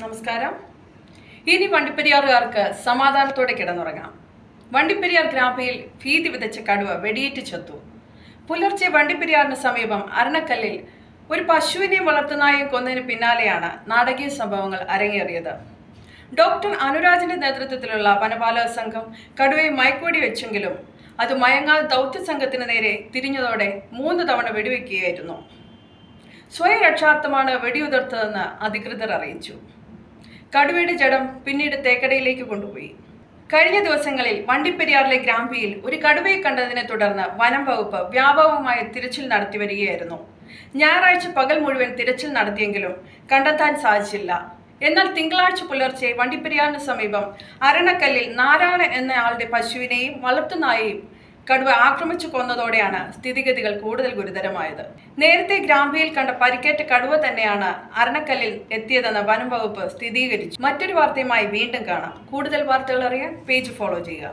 നമസ്കാരം. ഇനി വണ്ടിപ്പെരിയാറുകാർക്ക് സമാധാനത്തോടെ കിടന്നുറങ്ങാം. വണ്ടിപ്പെരിയാർ ഗ്രാമയിൽ ഭീതി വിതച്ച കടുവ വെടിയേറ്റ് ചത്തു. പുലർച്ചെ വണ്ടിപ്പെരിയാറിന് സമീപം അരണക്കല്ലിൽ ഒരു പശുവിനെ വളർത്തുനായും കൊന്നതിന് പിന്നാലെയാണ് നാടകീയ സംഭവങ്ങൾ അരങ്ങേറിയത്. ഡോക്ടർ അനുരാജിന്റെ നേതൃത്വത്തിലുള്ള വനപാലക സംഘം കടുവയെ മയക്കോടി വെച്ചെങ്കിലും അത് മയങ്ങാൽ ദൗത്യ സംഘത്തിന് നേരെ തിരിഞ്ഞതോടെ മൂന്ന് തവണ വെടിവെക്കുകയായിരുന്നു. സ്വയരക്ഷാർത്ഥമാണ് വെടിയുതിർത്തതെന്ന് അധികൃതർ അറിയിച്ചു. കടുവയുടെ ജഡം പിന്നീട് തേക്കടയിലേക്ക് കൊണ്ടുപോയി. കഴിഞ്ഞ ദിവസങ്ങളിൽ വണ്ടിപ്പെരിയാറിലെ ഗ്രാമ്പിയിൽ ഒരു കടുവയെ കണ്ടതിനെ തുടർന്ന് വനം വകുപ്പ് വ്യാപകമായ തിരച്ചിൽ നടത്തി വരികയായിരുന്നു. ഞായറാഴ്ച പകൽ മുഴുവൻ തിരച്ചിൽ നടത്തിയെങ്കിലും കണ്ടെത്താൻ സാധിച്ചില്ല. എന്നാൽ തിങ്കളാഴ്ച പുലർച്ചെ വണ്ടിപ്പെരിയാറിന് സമീപം അരണക്കല്ലിൽ നാരായണ എന്നയാളുടെ പശുവിനെയും വളർത്തുനായെയും കടുവ ആക്രമിച്ചു കൊന്നതോടെയാണ് സ്ഥിതിഗതികൾ കൂടുതൽ ഗുരുതരമായത്. നേരത്തെ ഗ്രാമ്പിയിൽ കണ്ട പരിക്കേറ്റ കടുവ തന്നെയാണ് അരണക്കല്ലിൽ എത്തിയതെന്ന് വനം വകുപ്പ് സ്ഥിരീകരിച്ചു. മറ്റൊരു വാർത്തയുമായി വീണ്ടും കാണാം. കൂടുതൽ വാർത്തകൾ അറിയാൻ പേജ് ഫോളോ ചെയ്യുക.